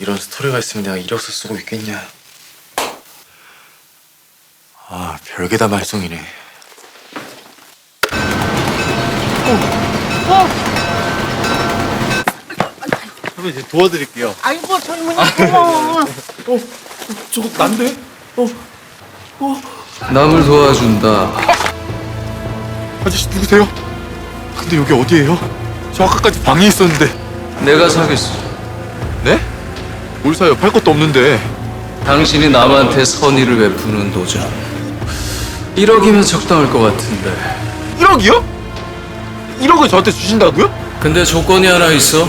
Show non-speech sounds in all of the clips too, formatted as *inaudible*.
이런 스토리가 있으면 내가 이력서 쓰고 있겠냐. 아, 별게 다 말썽이네. 선배님, 제가 도와드릴게요. 아이고 젊은이 고마워. 저거 난데? 어, 남을 도와준다. 아저씨 누구세요? 근데 여기 어디예요? 저 아까까지 방에 있었는데. 내가 사겠어. 네? 뭘 사요? 팔 것도 없는데. 당신이 남한테 선의를 베푸는 도전. 1억이면 적당할 것 같은데. 1억이요? 1억을 저한테 주신다고요? 근데 조건이 하나 있어.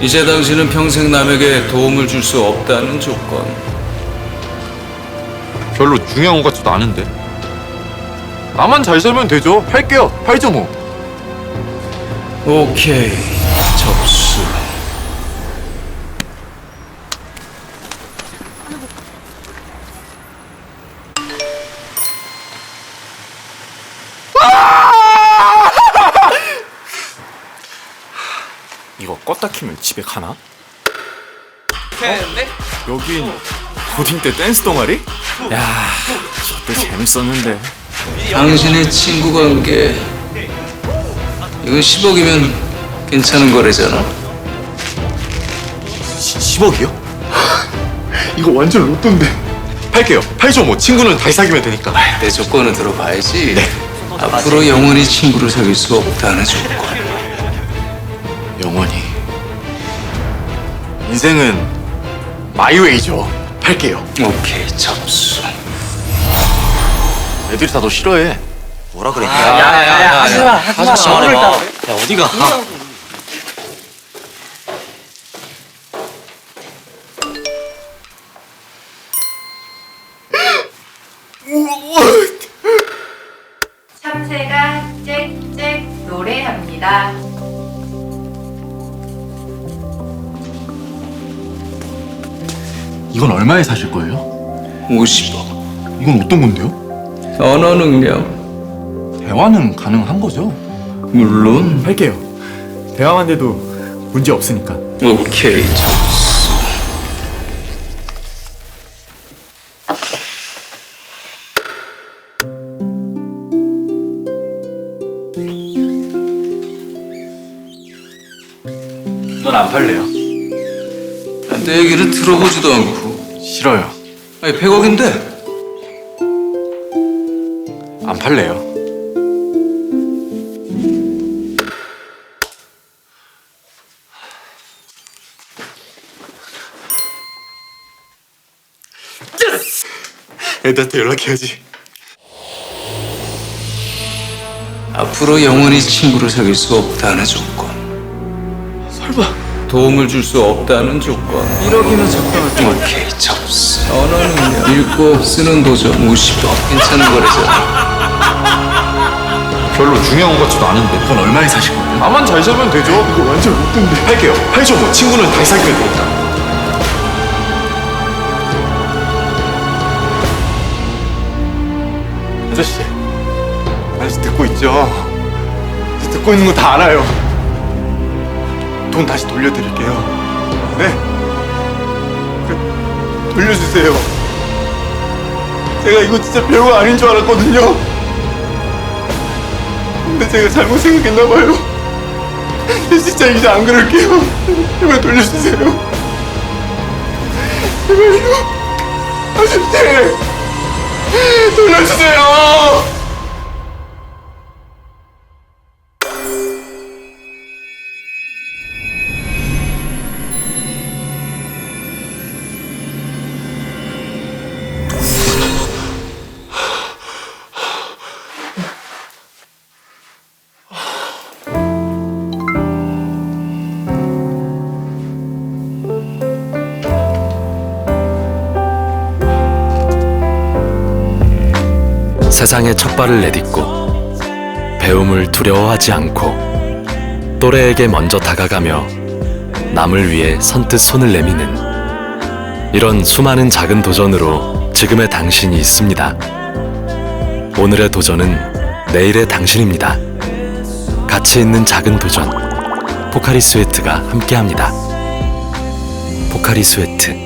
이제 당신은 평생 남에게 도움을 줄 수 없다는 조건. 별로 중요한 것 같지도 않은데. 나만 잘 살면 되죠. 팔게요. 팔죠 뭐. 오케이. 접수. *laughs* 이거 껐다 키면 집에 가나? 여긴 고딩 때 댄스 동아리? 야, 저때 재밌었는데. 당신의 친구 관계. 이건 10억이면 괜찮은 거래잖아. 10억이요? 이거 완전 로또인데. 팔게요. 팔죠 뭐. 친구는 다시 사귀면 되니까. 내 조건은 들어봐야지. 앞으로 영원히 친구를 사귈 수 없다는 조건. 영원히. 인생은 마이웨이죠. 팔게요. 오케이, 접수. 애들이 다 너 싫어해. 뭐라 그랬냐? 야야야 하지마 하지마. 야 어디가? 노래합니다. 이건 얼마에 사실 거예요? 50억. 이건 어떤 건데요? 언어 능력. 대화는 가능한 거죠? 물론. 할게요. 대화만 돼도 문제 없으니까. 오케이, 넌안 팔래요? 내 얘기를 들어보지도 않고. 싫어요. 아니, 100억인데? 안 팔래요. 애들한테 연락해야지. 앞으로 영원히 친구를 사귈 수 없다는 조건. 도움을 줄 수 없다는 조건. 1억이면 적당할 오케이, 접수. 언어 능력. 읽고 쓰는 도전 50억. 괜찮은 거래잖아. 별로 중요한 것 같지도 않은데. 그건 얼마에 사실 거예요? 나만 잘 살면 되죠. 이거 완전. 팔게요. 팔죠 뭐. 친구는 다시 사귀면 되니까. 아저씨. 아저씨 듣고 있죠? 저 듣고 있는 거 다 알아요. 돈 다시 돌려드릴게요. 네. 그, 돌려주세요. 제가 이거 진짜 별거 아닌 줄 알았거든요. 근데 제가 잘못 생각했나봐요. 진짜 이제 안 그럴게요. 제발 돌려주세요. 제발요. 아저씨! 돌려주세요! 세상에 첫 발을 내딛고 배움을 두려워하지 않고 또래에게 먼저 다가가며 남을 위해 선뜻 손을 내미는 이런 수많은 작은 도전으로 지금의 당신이 있습니다. 오늘의 도전은 내일의 당신입니다. 가치 있는 작은 도전 포카리 스웨트가 함께합니다. 포카리 스웨트